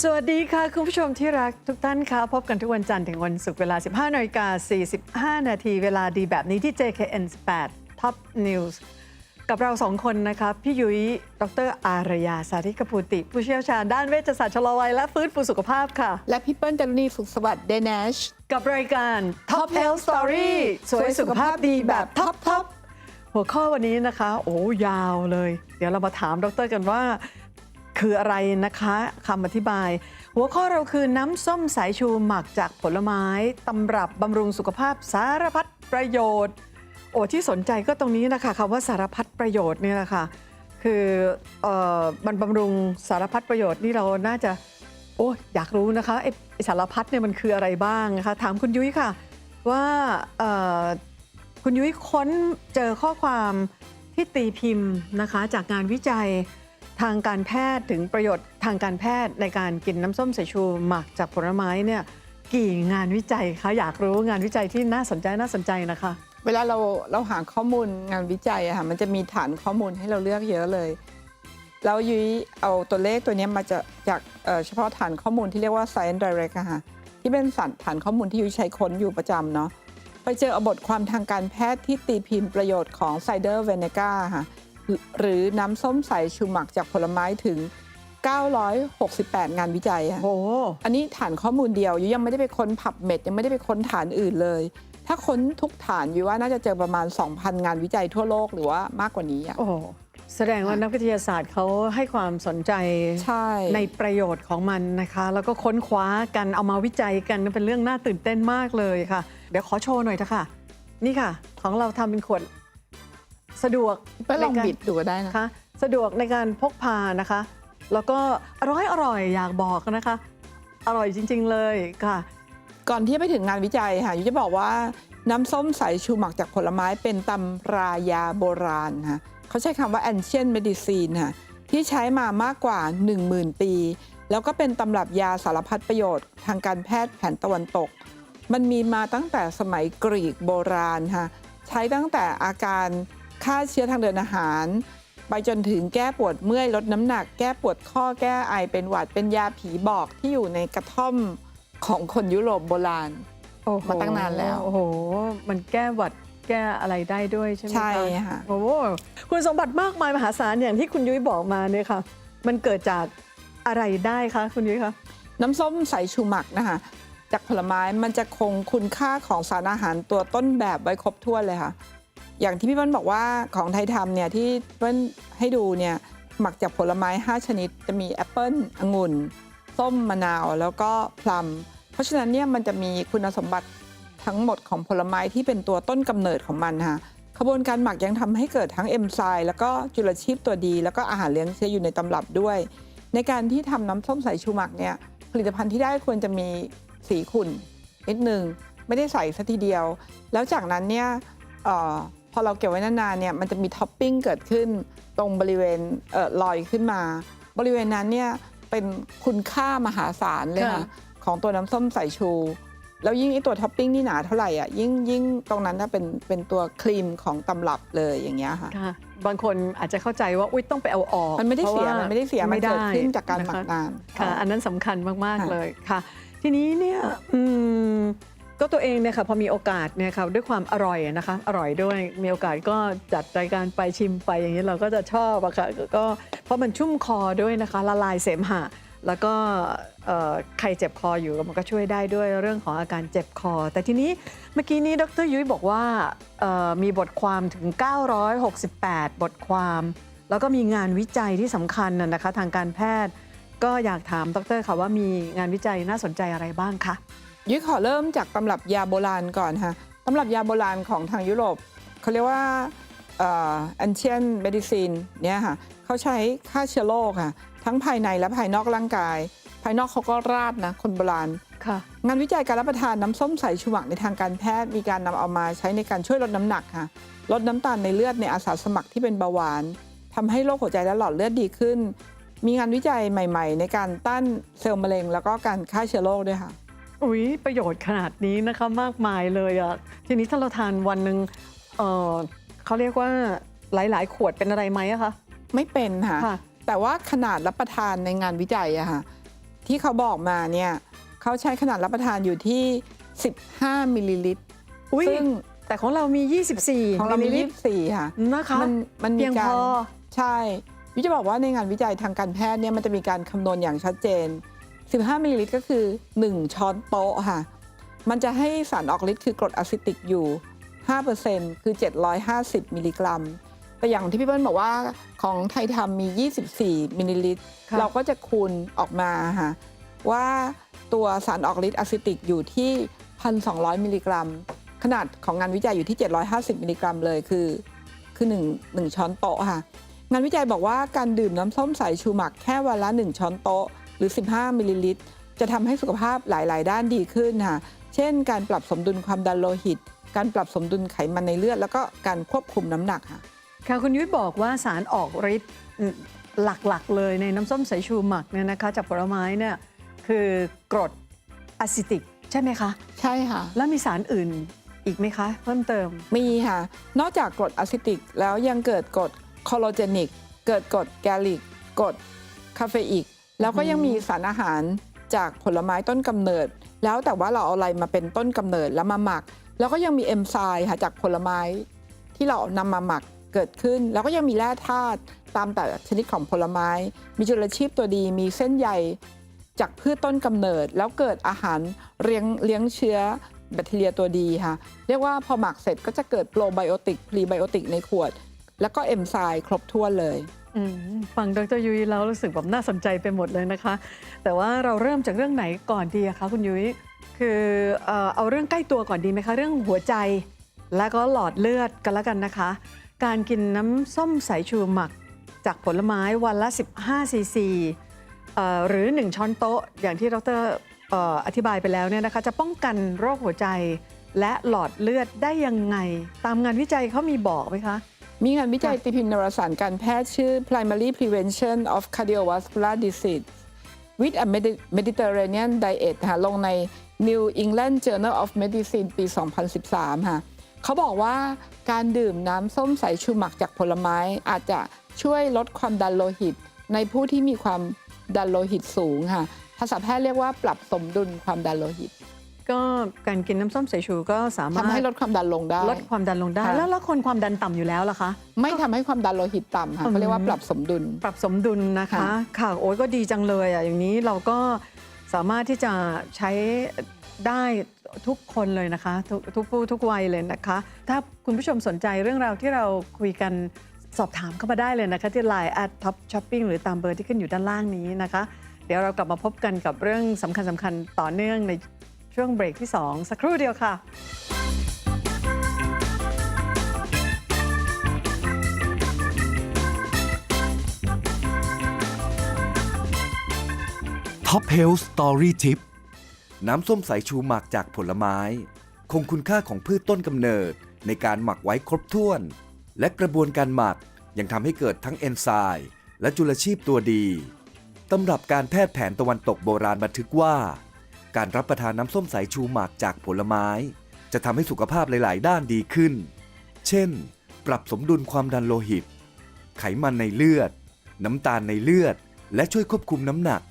สวัสดีค่ะ คุณผู้ชมที่รักทุกท่านค่ะพบกันทุกวันจันทร์ถึงวันศุกร์เวลา 15นาฬิกา45 นาทีเวลาดีแบบนี้ที่ JKN 8 Top News กับเราสองคนนะคะ พี่ยุ้ย ดร อารยา สาธิกภูติ ผู้เชี่ยวชาญด้านเวชศาสตร์ชะลอวัยและฟื้นฟูสุขภาพค่ะ และพี่เปิ้ลจารุณีสุขสวัสดิ์เดนชกับรายการ Top Health Story สวยสุขภาพดีแบบท็อปท็อปหัวข้อวันนี้นะคะ โอ้ยาวเลย เดี๋ยวเรามาถามดรกันว่า คืออะไรนะคะคำอธิบาย หัวข้อเราคือน้ำส้มสายชูหมักจากผลไม้ตำรับบำรุงสุขภาพสารพัดประโยชน์ โอ้ที่สนใจก็ตรงนี้นะคะคำว่าสารพัดประโยชน์เนี่ยแหละค่ะคือเออมันบำรุงสารพัดประโยชน์นี่เราน่าจะโอ้อยากรู้นะคะไอสารพัดเนี่ยมันคืออะไรบ้างนะคะถามคุณยุ้ยค่ะ ว่าคุณยุ้ยค้นเจอข้อความที่ตีพิมพ์นะคะจากงานวิจัย ทางการแพทย์ถึงประโยชน์ทางการแพทย์ในการกินน้ำส้มสายชูหมักจากผลไม้เนี่ยกี่งานวิจัยคะอยากรู้งานวิจัยที่น่าสนใจน่าสนใจนะคะ เวลาเราเราหาข้อมูลงานวิจัยอะค่ะมันจะมีฐานข้อมูลให้เราเลือกเยอะเลยแล้วยุ้ยเอาตัวเลขตัวเนี้ยมาจะจากเฉพาะฐานข้อมูลที่เรียกว่า Science Direct อะค่ะที่เป็นสันฐานข้อมูลที่ยุ้ยใช้ค้นอยู่ประจำเนาะไปเจอเอาบทความทางการแพทย์ที่ตีพิมพ์ประโยชน์ของไซเดอร์เวเนกาค่ะ หรือน้ำส้มสายชูหมักจากผลไม้ถึง 968 งานวิจัยอะโอ้อันนี้ฐานข้อมูลเดียวยุยังไม่ได้ไปค้นผับเม็ดยังไม่ได้ไปค้นฐานอื่นเลย ถ้าค้นทุกฐานยุว่าน่าจะเจอประมาณ 2,000 งานวิจัยทั่วโลกหรือว่ามากกว่านี้อะโอ้แสดงว่านักวิทยาศาสตร์เขาให้ความสนใจใช่ในประโยชน์ของมันนะคะ แล้วก็ค้นคว้ากันเอามาวิจัยกันเป็นเรื่องน่าตื่นเต้นมากเลยค่ะ เดี๋ยวขอโชว์หน่อยเถอะค่ะ นี่ค่ะ ของเราทำเป็นขวด สะดวกไปลองในการบิดดูก็ได้นะนะ คะสะดวกในการพกพานะคะ แล้วก็อร่อยอร่อยอยากบอกนะคะ อร่อยจริง ๆ เลยค่ะ ก่อนที่จะไปถึงงานวิจัยค่ะยุจะบอกว่าน้ำส้มสายชูหมักจากผลไม้เป็นตำรายาโบราณค่ะเขาใช้คำว่า ancient medicine ค่ะที่ใช้มามากกว่า 10,000 ปี แล้วก็เป็นตำรับยาสารพัดประโยชน์ ทางการแพทย์แผนตะวันตก มันมีมาตั้งแต่สมัยกรีกโบราณค่ะใช้ตั้งแต่อาการ ฆ่าเชื้อทางเดินอาหาร ไปจนถึงแก้ปวดเมื่อยลดน้ำหนัก แก้ปวดข้อแก้ไอเป็นหวัดเป็นยาผีบอกที่อยู่ในกระท่อมของคนยุโรปโบราณ โอ้โหมาตั้งนานแล้ว โอ้โห มันแก้หวัดแก้อะไรได้ด้วยใช่ไหมคะใช่ค่ะ โอ้โหคุณสมบัติมากมายมหาศาลอย่างที่คุณยุ้ยบอกมาเนี่ยค่ะ มันเกิดจากอะไรได้คะคุณยุ้ยคะน้ำส้มสายชูหมักนะคะจากผลไม้มันจะคงคุณค่าของสารอาหารตัวต้นแบบไว้ครบถ้วนเลยค่ะ อย่างที่พี่เปิ้ลบอกว่าของไทยทำเนี่ยที่เปิ้ลให้ดูเนี่ยหมักจากผลไม้ 5 ชนิด จะมีแอปเปิ้ลองุ่น ส้มมะนาว แล้วก็พลัม เพราะฉะนั้นเนี่ยมันจะมีคุณสมบัติทั้งหมดของผลไม้ที่เป็นตัวต้นกำเนิดของมันค่ะขบวนการหมักยังทำให้เกิดทั้งเอนไซม์แล้วก็จุลชีพตัวดี แล้วก็อาหารเลี้ยงเชื้ออยู่ในตำรับด้วย ในการที่ทำน้ำส้มสายชูหมักเนี่ยผลิตภัณฑ์ที่ได้ควรจะมีสีขุ่นนิดนึงไม่ได้ใส่สัทีเดียว แล้วจากนั้นเนี่ยเออ พอเราเก็บไว้นานๆเนี่ยมันจะมีท็อปปิ้งเกิดขึ้นตรงบริเวณเออลอยขึ้นมา บริเวณนั้นเนี่ยเป็นคุณค่ามหาศาลเลยค่ะค่ะ ของตัวน้ำส้มสายชู แล้วยิ่งไอตัวท็อปปิ้งนี่หนาเท่าไหร่อะยิ่งยิ่งตรงนั้นน่ะเป็นเป็นตัวครีมของตำรับเลยอย่างเงี้ยค่ะ ค่ะบางคนอาจจะเข้าใจว่าอุ้ยต้องไปเอาออกมันไม่ได้เสียพราะว่ามันไม่ได้เสียมันเกิดขึ้นจากการหมักนะคะนาน ค่ะ อันนั้นสำคัญมาก ค่ะ ๆ เลยค่ะ ทีนี้เนี่ยอืม ก็ตัวเองเนี่ยค่ะพอมีโอกาสเนี่ยค่ะด้วยความอร่อยนะคะอร่อยด้วยมีโอกาสก็จัดรายการไปชิมไปอย่างนี้เราก็จะชอบอะค่ะก็เพราะมันชุ่มคอด้วยนะคะละลายเสมหะ แล้วก็ใครเจ็บคออยู่มันก็ช่วยได้ด้วยเรื่องของอาการเจ็บคอ แต่ทีนี้เมื่อกี้นี้ดรยุ้ยบอกว่ามีบทความถึง 968 บทความ แล้วก็มีงานวิจัยที่สำคัญนะคะทางการแพทย์ ก็อยากถามดรค่ะว่ามีงานวิจัยน่าสนใจอะไรบ้างคะ ยุ้ยขอเริ่มจากตำรับยาโบราณก่อนค่ะตำรับยาโบราณของทางยุโรปเขาเรียกว่าเอ่อ ancient medicine เนี่ยค่ะเขาใช้ฆ่าเชื้อโรคค่ะ ทั้งภายในและภายนอกร่างกาย ภายนอกเขาก็ราดนะคนโบราณค่ะงานวิจัยการรับประทานน้ำส้มสายชูหมักในทางการแพทย์มีการนำเอามาใช้ในการช่วยลดน้ำหนักค่ะ ลดน้ำตาลในเลือดในอาสาสมัครที่เป็นเบาหวานทำให้โรคหัวใจและหลอดเลือดดีขึ้น มีงานวิจัยใหม่ ๆ ในการต้านเซลล์มะเร็ง แล้วก็การฆ่าเชื้อโรคด้วยค่ะ อุ๊ย ประโยชน์ขนาดนี้นะคะมากมายเลยอะทีนี้ถ้าเราทานวันหนึ่งเอ่อเขาเรียกว่าหลายๆ ขวดเป็นอะไรไหมอะคะ ไม่เป็นค่ะ ค่ะ แต่ว่าขนาดรับประทานในงานวิจัยอะค่ะที่เขาบอกมาเนี่ยเขาใช้ขนาดรับประทานอยู่ที่ 15 มิลลิลิตร อุ้ยซึ่ง แต่ของเรามี 24ของเรามีมิลลิลิตร24ค่ะ นะคะมันมันเพีมียงกาพรอ ใช่วิจะบอกว่าในงานวิจัยทางการแพทย์เนี่ยมันจะมีการคำนวณอย่างชัดเจน 15มิลลิลิตรก็คือ 1 ช้อนโต๊ะค่ะ มันจะให้สารออกฤทธิ์คือกรดอะซิติกอยู่ 5%คือ 750 มิลลิกรัม แต่อย่างที่พี่เปิ้ลบอกว่าของไทยทำมี 24 มิลลิลิตรค่ะเราก็จะคูณออกมาค่ะว่าตัวสารออกฤทธิ์อะซิติกอยู่ที่ 1,200 มิลลิกรัม ขนาดของงานวิจัยอยู่ที่ 750 มิลลิกรัมเลยคือ คือ1 1ช้อนโต๊ะค่ะ งานวิจัยบอกว่าการดื่มน้ำส้มสายชูหมักแค่วันละ 1 ช้อนโต๊ะห รือ 15 มิลลิลิตร จะทำให้สุขภาพหลาย ๆ ด้านดีขึ้นค่ะ เช่น การปรับสมดุลความดันโลหิต การปรับสมดุลไขมันในเลือด แล้วก็การควบคุมน้ำหนักค่ะ ค่ะคุณยุ้ยบอกว่าสารออกฤทธิ์หลัก ๆ เลยในน้ำส้มสายชูหมักเนี่ยนะคะจากผลไม้เนี่ยคือกรดอะซิติกใช่ไหมคะ ใช่ค่ะ แล้วมีสารอื่นอีกไหมคะ เพิ่มเติมมีค่ะ นอกจากกรดอะซิติกแล้วยังเกิดกรดคอโลเจนิก เกิดกรดแกลิกกรดคาเฟอีก แล้วก็ยังมีสารอาหารจากผลไม้ต้นกำเนิด แล้วแต่ว่าเราเอาอะไรมาเป็นต้นกำเนิดแล้วมาหมัก แล้วก็ยังมีเอนไซม์ค่ะจากผลไม้ที่เรานำมาหมักเกิดขึ้น แล้วก็ยังมีแร่ธาตุตามแต่ชนิดของผลไม้ มีจุลชีพตัวดี มีเส้นใยจากพืชต้นกำเนิด แล้วเกิดอาหารเลี้ยงเลี้ยงเชื้อแบคทีเรียตัวดีค่ะ เรียกว่าพอหมักเสร็จก็จะเกิดโปรไบโอติกพรีไบโอติกในขวด แล้วก็เอนไซม์ครบถ้วนเลย อืมฟังดรยุ้ยแล้วรู้สึกแบบน่าสนใจไปหมดเลยนะคะ แต่ว่าเราเริ่มจากเรื่องไหนก่อนดีอะคะคุณยุ้ยคือเอ่อเอาเรื่องใกล้ตัวก่อนดีไหมคะ เรื่องหัวใจและก็หลอดเลือดกันแล้วกันนะคะ การกินน้ำส้มสายชูหมักจากผลไม้วันละ 15 ซีซีเอ่อหรือ 1 ช้อนโต๊ะ อย่างที่ดรเอ่ออธิบายไปแล้วเนี่ยนะคะ จะป้องกันโรคหัวใจและหลอดเลือดได้ยังไง ตามงานวิจัยเขามีบอกไหมคะ มีงานวิจัยตีพิมพ์นารสารการแพทย์ชื่อ Primary Prevention of Cardiovascular Disease with a Medi- Mediterranean Diet ค่ะลงใน New England Journal of Medicine ปี 2013 ค่ะเขาบอกว่าการดื่มน้ำส้มสายชูหมักจากผลไม้อาจจะช่วยลดความดันโลหิต ในผู้ที่มีความดันโลหิตสูงค่ะ ภาษาแพทย์เรียกว่าปรับสมดุลความดันโลหิต ก็การกินน้ำส้มสายชูก็สามารถทำให้ลดความดันลงได้ ลดความดันลงได้ ค่ะ แล้วแล้วคนความดันต่ำอยู่แล้วล่ะคะ ไม่ทำให้ความดันโลหิตต่ำค่ะเขาเรียกว่าปรับสมดุล ปรับสมดุลนะคะ ค่ะ ค่ะโอ้ยก็ดีจังเลยอะอย่างนี้เราก็สามารถที่จะใช้ได้ทุกคนเลยนะคะทุกทุกผู้ทุกวัยเลยนะคะ ถ้าคุณผู้ชมสนใจเรื่องราวที่เราคุยกันสอบถามเข้ามาได้เลยนะคะ ที่ Line at top shopping หรือตามเบอร์ที่ขึ้นอยู่ด้านล่างนี้นะคะ เดี๋ยวเรากลับมาพบกันกับเรื่องสำคัญสำคัญๆต่อเนื่องใน ช่วงเบรกที่ 2 สักครู่เดียวค่ะท็อปเฮลส์สตอรี่ทิปน้ำส้มสายชูหมักจากผลไม้ คงคุณค่าของพืชต้นกำเนิดในการหมักไว้ครบถ้วน และกระบวนการหมักยังทำให้เกิดทั้งเอนไซม์และจุลชีพตัวดี ตำรับการแพทย์แผนตะวันตกโบราณบันทึกว่า การรับประทานน้ำส้มสายชูหมักจากผลไม้ จะทำให้สุขภาพหลาย ๆ ด้านดีขึ้น เช่น ปรับสมดุลความดันโลหิต ไขมันในเลือด น้ำตาลในเลือด และช่วยควบคุมน้ำหนัก